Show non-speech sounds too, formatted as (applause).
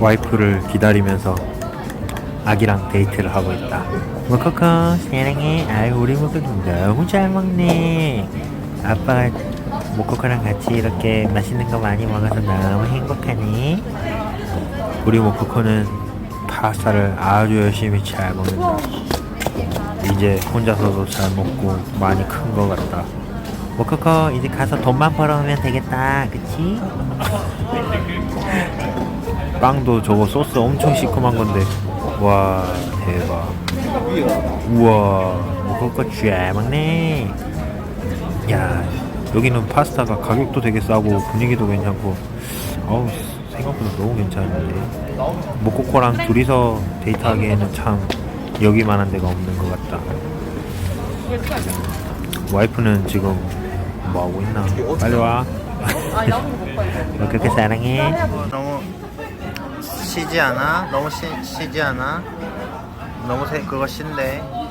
와이프를 기다리면서 아기랑 데이트를 하고 있다. 모코코 사랑해. 아유 우리 모코코 너무 잘 먹네. 아빠가 모코코랑 같이 이렇게 맛있는 거 많이 먹어서 너무 행복하네. 우리 모코코는 파스타를 아주 열심히 잘 먹는다. 이제 혼자서도 잘 먹고 많이 큰거 같다. 모코코 이제 가서 돈만 벌어오면 되겠다. 그치? (laughs) 빵도 저거 소스 엄청 시큼한 건데. 와 대박. 우와 모코코 쥐 먹네. 야 여기는 파스타가 가격도 되게 싸고 분위기도 괜찮고. 어우 생각보다 너무 괜찮은데. 모코코랑 둘이서 데이트하기에는 참 여기만한 데가 없는 것 같다. 와이프는 지금 뭐하고 있나? 빨리 와. 아. 너 그렇게 (laughs) 사랑해? 너무 쉬지 않아? 너무 쉬, 쉬지 않아? 너무 세, 그거 쉰데